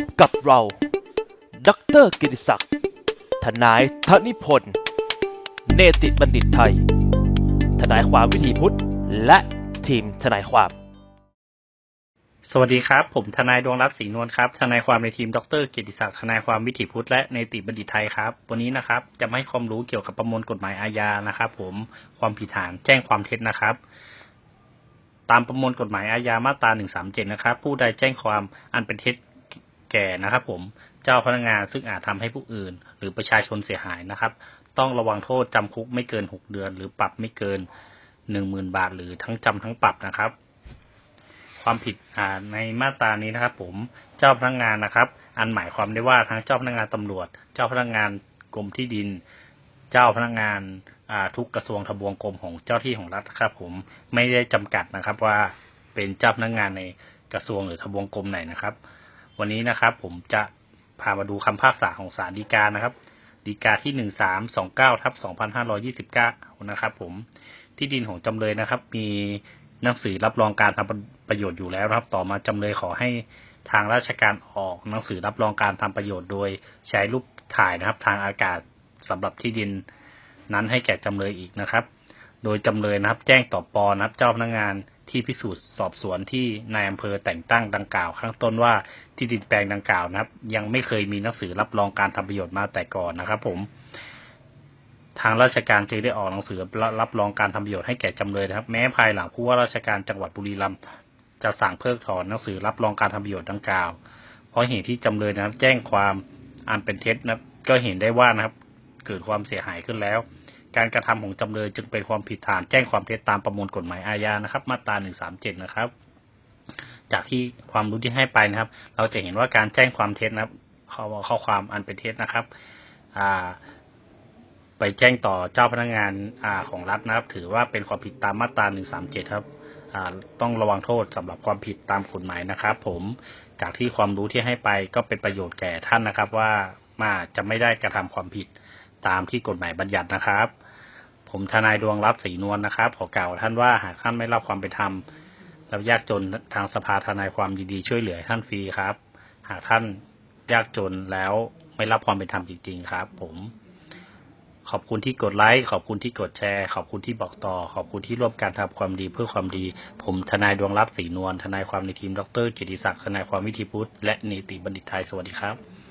บกับเรา ดรกิติศักดิ์ ทนายธนิพนธ์ เนติบัณฑิตไทย ทนายความวิถีพุทธ และทีมทนายความ สวัสดีครับ ผมทนายดวงรัตน์ศรีนวลครับ ทนายความในทีม ดรกียรติศักดิ์ ทนายความวิถีพุทธ และในติบัณฑิตไทยครับ วันนี้นะครับ จะมาให้ความรู้เกี่ยวกับประมวลกฎหมายอาญา นะครับ ผม ความผิดฐานแจ้งความเท็จนะครับตามประมวลกฎหมายอาญามาตรา 137 นะครับ ผู้ใดแจ้งความอันเป็นเท็จ แก่นะครับ ผมเจ้าพนักงานซึ่งอาจทำให้ผู้อื่น หรือประชาชนเสียหายนะครับ ต้องระวังโทษจำคุกไม่เกิน6เดือน หรือปรับไม่เกิน10,000บาท หรือทั้งจำทั้งปรับนะครับ ความผิดในมาตรานี้นะครับ ผมเจ้าพนักงานนะครับ อันหมายความได้ว่าทั้งเจ้าพนักงานตำรวจ เจ้าพนักงานกรมที่ดิน เจ้าพนักงานทุกกระทรวงทบวงกรมของเจ้าที่ของรัฐครับ ผมไม่ได้จำกัดนะครับว่าเป็นเจ้าพนักงานในกระทรวงหรือทบวงกรมไหนนะครับ วันนี้นะครับ ผมจะพามาดูคำพิพากษาของศาลฎีกานะครับฎีกาที่หนึ่งสามสองเก้าทับสองพันห้าร้อยี่สิบเก้านะครับ ผมที่ดินของจำเลยนะครับ มีหนังสือรับรองการทำประโยชน์อยู่แล้วนะครับ ต่อมาจำเลยขอให้ทางราชการออกหนังสือรับรองการทำประโยชน์โดยใช้รูปถ่ายนะครับ ทางอากาศสำหรับที่ดินนั้นให้แก่จำเลยอีกนะครับ โดยจำเลยนะครับ แจ้งต่อปอนะครับ เจ้าพนักงาน ที่พิสูจน์สอบสวนที่นายอำเภอแต่งตั้งดังกล่าว ข้างต้นว่าที่ดินแปลงดังกล่าวนะครับ ยังไม่เคยมีหนังสือรับรองการทำประโยชน์มาแต่ก่อนนะครับ ผม ทางราชการจึงได้ออกหนังสือรับรองการทำประโยชน์ให้แก่จำเลยนะครับ แม้ภายหลังผู้ว่าราชการจังหวัดบุรีรัมย์จะสั่งเพิกถอนหนังสือรับรองการทำประโยชน์ดังกล่าว เพราะเหตุที่จำเลยนะครับ แจ้งความอันเป็นเท็จนะครับ ก็เห็นได้ว่านะครับ เกิดความเสียหายขึ้นแล้ว การกระทำของจำเลยจึงเป็นความผิดฐานแจ้งความเท็จตามประมวลกฎหมายอาญานะครับ มาตราหนึ่งสามเจ็ดนะครับ จากที่ความรู้ที่ให้ไปนะครับ เราจะเห็นว่าการแจ้งความเท็จนะครับข้อข้อความอันเป็นเท็จนะครับอ่าไปแจ้งต่อเจ้าพนักงานอ่าของรัฐนะครับ ถือว่าเป็นความผิดตามมาตราหนึ่งสามเจ็ดครับอ่าต้องระวังโทษสำหรับความผิดตามกฎหมายนะครับ ผมจากที่ความรู้ที่ให้ไปก็เป็นประโยชน์แก่ท่านนะครับว่ามาจะไม่ได้กระทำความผิด ตามที่กฎหมายบัญญัตินะครับ ผมทนายดวงรัตน์ศรีนวลนะครับ ขอกล่าวท่านว่าหากท่านไม่รับความเป็นธรรมแล้วยากจนทางสภาทนายความยินดีช่วยเหลือท่านฟรีครับ หากท่านยากจนแล้วไม่รับความเป็นธรรมจริงๆครับ ผม ขอบคุณที่กดไลค์ขอบคุณที่กดแชร์ ขอบคุณที่บอกต่อ ขอบคุณที่ร่วมการทำความดีเพื่อความดี ผมทนายดวงรัตน์ศรีนวลทนายความในทีมดรกียรติศักดิ์ทนายความวิธีพุทธและนิติบัณฑิตไทยสวัสดีครับ